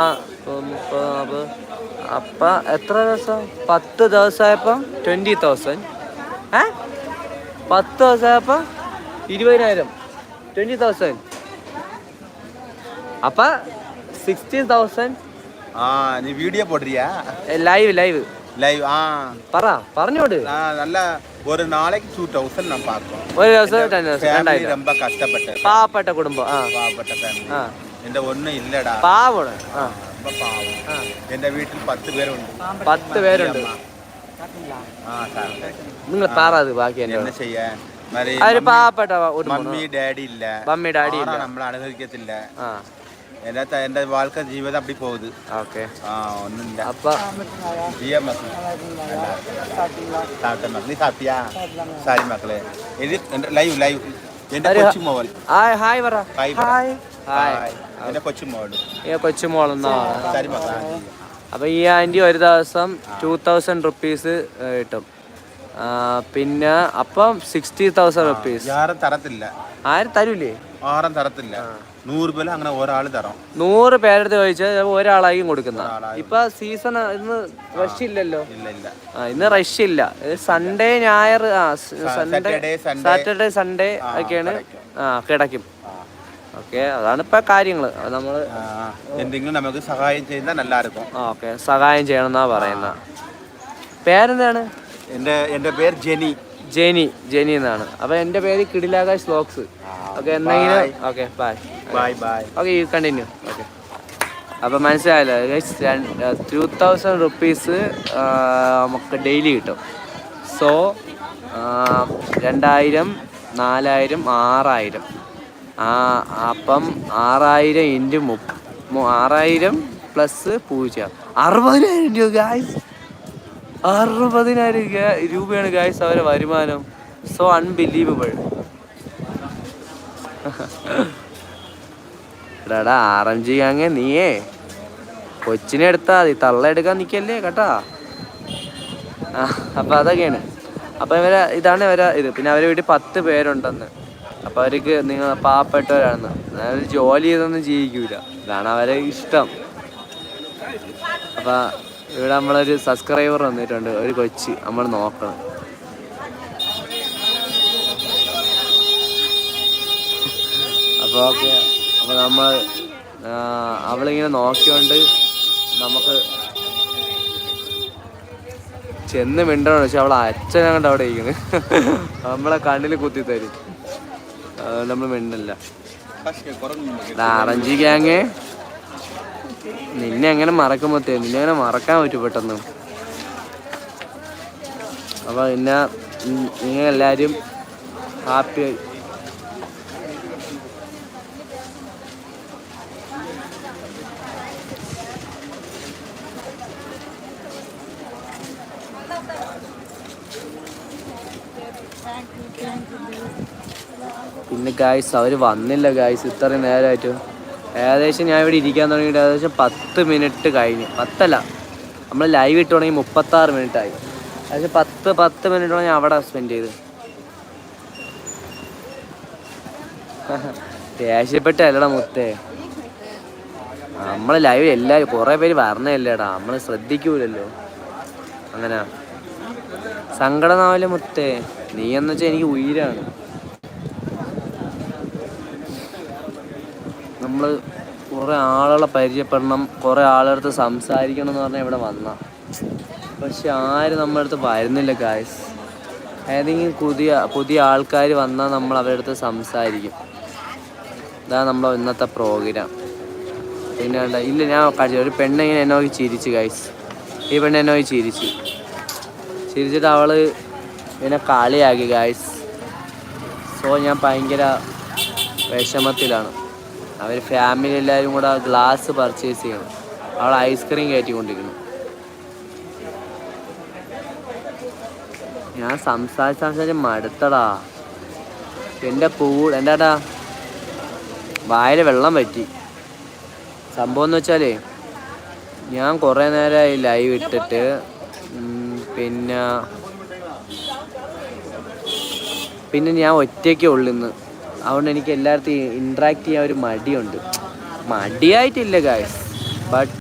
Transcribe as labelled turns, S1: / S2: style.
S1: അപ്പം എത്ര ദിവസം പത്ത് ദിവസമായപ്പം ട്വൻറ്റി തൗസൻഡ് ഏ പത്ത് ദിവസമായപ്പം ഇരുപതിനായിരം ട്വൻറ്റി തൗസൻഡ് അപ്പം സിക്സ്റ്റീൻ തൗസൻഡ്
S2: ஆ நீ வீடியோ போடுறியா
S1: ലൈവ് ലൈവ്
S2: லைவ் ஆ
S1: പറ പറഞ്ഞോട്
S2: ஆ நல்லா ஒரு நாளைக்கு டூ தௌசண்ட் நான் பார்ப்போம்
S1: ഒരു ദിവസം ടെൻ ദിവസം
S2: ஃபேமிலி
S1: രണ്ടായിരം
S2: ரொம்ப கஷ்டப்பட்டேன்
S1: പാവപ്പെട്ട കുടുംബം ആ
S2: பாவப்பட்ட ஃபேமிலி
S1: ആ
S2: എന്റെ ഒന്നും ഇല്ലടാ.
S1: പാവണ ആ
S2: എന്റെ വീട്ടിൽ പത്ത് പേരുണ്ട്.
S1: പത്ത് പേരുണ്ട്.
S2: ആ
S1: നിങ്ങൾ പാറാത് ബാക്കി എന്നെ ചെയ്യാൻ. ഒരു
S2: മമ്മി ഡാഡി ഇല്ല.
S1: മമ്മി ഡാഡി ഇല്ല.
S2: നമ്മൾ അനുഭവിക്കത്തില്ല. എന്റെ എന്റെ വാൾക്ക ജീവിതം അപ്പടി പോകുന്നത്
S1: ഓക്കെ.
S2: ആ ഒന്നുമില്ല.
S1: അപ്പൊ
S2: നീ സാപ്പിയാ സാരി മക്കളെ. Live live. എന്റെ കൊച്ചു മോൻ
S1: ഹായ് ഹായ് പറ.
S2: ഹായ് പറ.
S1: ഹായ്. ഹായ്.
S2: ഹായ്. എന്റെ കൊച്ചു മോൾ
S1: ഈ കൊച്ചുമോളെന്നാ
S2: സാരി മക്കളെ
S1: അപ്പൊ ഈ ആന്റി ഒരു ദിവസം ടു തൗസൻഡ് റുപ്പീസ് കിട്ടും. പിന്നെ അപ്പം സിക്സ്റ്റി തൗസൻഡ് റുപ്പീസ്
S2: ആരും തരത്തില്ല.
S1: ആരും തരൂലേ?
S2: ആരും തരത്തില്ല. നൂറ് പേര് അങ്ങനെ ഒരാൾ തരാം.
S1: നൂറ് പേരെടുത്ത് ചോദിച്ചാൽ ഒരാളായിരിക്കും കൊടുക്കുന്ന.
S2: ഒരാളായി.
S1: ഇപ്പൊ സീസൺ ഇന്ന് റഷ് ഇല്ലല്ലോ. ആ ഇന്ന് റഷ് ഇല്ല. സൺഡേ ഞായർ ആ സൺഡേ
S2: സാറ്റർഡേ സൺഡേ
S1: ഒക്കെയാണ്. ആ കിടക്കും. ഓക്കെ അതാണ് ഇപ്പൊ കാര്യങ്ങൾ നമ്മൾ
S2: എന്തെങ്കിലും നമുക്ക് സഹായം ചെയ്യുന്ന നല്ലായിരിക്കും
S1: ഓക്കെ സഹായം ചെയ്യണം എന്നാ പറയുന്ന. പേരെന്താണ്?
S2: എന്റെ എന്റെ പേര് ജെനി.
S1: ജെനി ജെനി എന്നാണ്. അപ്പൊ എന്റെ പേര് കിടിലാകാശ് ലോക്സ്. ഓക്കെ എന്തെങ്കിലും okay bye
S2: bye bye
S1: okay you continue okay. അപ്പൊ മനസ്സിലായല്ലോ ടു തൗസൻഡ് റുപ്പീസ് നമുക്ക് ഡെയിലി കിട്ടും. സോ രണ്ടായിരം നാലായിരം ആറായിരം. അപ്പം ആറായിരം ഇന്റു മുപ്പ ആറായിരം പ്ലസ് പൂജ്യം. അറുപതിനായിരം രൂപ ഗായ്സ് അറുപതിനായിരം രൂപയാണ് ഗായ്സ് അവരെ വരുമാനം. സോ അൺബിലീവബിൾ എടാടാ ആർ എം ജി അങ്ങ് നീയേ. കൊച്ചിനെ എടുത്താൽ മതി. തള്ള എടുക്കാൻ നിൽക്കല്ലേ കേട്ടാ. ആ അപ്പം അതൊക്കെയാണ്. അപ്പം ഇവരെ ഇതാണ് ഇവരെ ഇത്. പിന്നെ അവരെ വീട്ടിൽ പത്ത് പേരുണ്ടെന്ന്. അപ്പം അവർക്ക് നിങ്ങൾ പാവപ്പെട്ടവരാണെന്ന്. അതായത് ജോലി ചെയ്തൊന്നും ജീവിക്കൂല. ഇതാണ് അവരെ ഇഷ്ടം. അപ്പൊ ഇവിടെ നമ്മളൊരു സബ്സ്ക്രൈബർ വന്നിട്ടുണ്ട്. ഒരു കൊച്ച് നമ്മൾ നോക്കണം. അപ്പോൾ ഓക്കെ. അപ്പോൾ നമ്മൾ അവളിങ്ങനെ നോക്കിയോണ്ട് നമുക്ക് ചെന്ന് മിണ്ടണം പക്ഷെ അവളെ അച്ഛനങ്ങണ്ട് അവിടെ ഇരിക്കുന്നത് നമ്മളെ കണ്ണിൽ കുത്തി തരും. നമ്മൾ മിണ്ടില്ല ആറഞ്ചി ഗ്യാങ്. നിന്നെ എങ്ങനെ മറക്കും പറ്റേ നിന്നെ എങ്ങനെ മറക്കാൻ പറ്റും പെട്ടെന്ന്? അപ്പൊ പിന്നെ നിങ്ങൾ എല്ലാവരും ഹാപ്പി പിന്നെ ഗായ്സ് അവർ വന്നില്ല ഗായ്സ് ഇത്രയും നേരമായിട്ട് ഏകദേശം ഞാൻ ഇവിടെ ഇരിക്കാൻ തുടങ്ങിയിട്ട് ഏകദേശം പത്ത് മിനിറ്റ് കഴിഞ്ഞു. പത്തല്ല. നമ്മൾ ലൈവ് ഇട്ട് തുടങ്ങി മുപ്പത്താറ് മിനിറ്റ് ആയി. ഏകദേശം പത്ത് പത്ത് മിനിറ്റോളം ഞാൻ അവിടെ സ്പെൻഡ് ചെയ്ത്. ദേഷ്യപ്പെട്ടല്ലടാ മുത്തേ. നമ്മൾ ലൈവ് എല്ലാവരും കുറേ പേര് പറഞ്ഞല്ലേടാ നമ്മൾ ശ്രദ്ധിക്കൂലല്ലോ. അങ്ങനെ. സങ്കടനാവല്ലേ മുത്തേ. നീ എന്ന് വെച്ചാൽ എനിക്ക് ഉയരാണ്. നമ്മൾ കുറേ ആളുകളെ പരിചയപ്പെടണം കുറേ ആളുകളടുത്ത് സംസാരിക്കണം എന്ന് പറഞ്ഞാൽ ഇവിടെ വന്ന. പക്ഷെ ആരും നമ്മുടെ അടുത്ത് വരുന്നില്ല ഗായ്സ് ഏതെങ്കിലും പുതിയ പുതിയ ആൾക്കാർ വന്നാൽ നമ്മൾ അവരുടെ അടുത്ത് സംസാരിക്കും. ഇതാണ് നമ്മളെ ഇന്നത്തെ പ്രോഗ്രാം പിന്നെ ഇല്ല ഞാൻ കഴിച്ചു ഒരു പെണ്ണ് ഇങ്ങനെ എന്നെ നോക്കി ചിരിച്ച് ഗൈസ് ഈ പെണ്ണ് നോക്കി ചിരിച്ച്. ചിരിച്ചിട്ട് അവൾ എന്നെ കളിയാക്കി ഗായ്സ് സോ ഞാൻ ഭയങ്കര വിഷമത്തിലാണ്. അവർ ഫാമിലി എല്ലാവരും കൂടെ ഗ്ലാസ് പർച്ചേസ് ചെയ്യണം. അവൾ ഐസ്ക്രീം കയറ്റിക്കൊണ്ടിരിക്കുന്നു ഞാൻ സംസാരിച്ച് സംസാരിച്ച് മടുത്തടാ. എന്റെ പൂ എന്റെ ഏട്ടാ വായിൽ വെള്ളം പറ്റി സംഭവം എന്ന് വെച്ചാലേ ഞാൻ കുറേ നേരമായി ലൈവ് ഇട്ടിട്ട് പിന്നെ പിന്നെ ഞാൻ ഒറ്റയ്ക്ക് ഉള്ളിന്ന് അതുകൊണ്ട് എനിക്ക് എല്ലായിടത്തും ഇൻട്രാക്ട് ചെയ്യാൻ ഒരു മടിയുണ്ട്. മടിയായിട്ടില്ല ഗായ്സ് ബട്ട്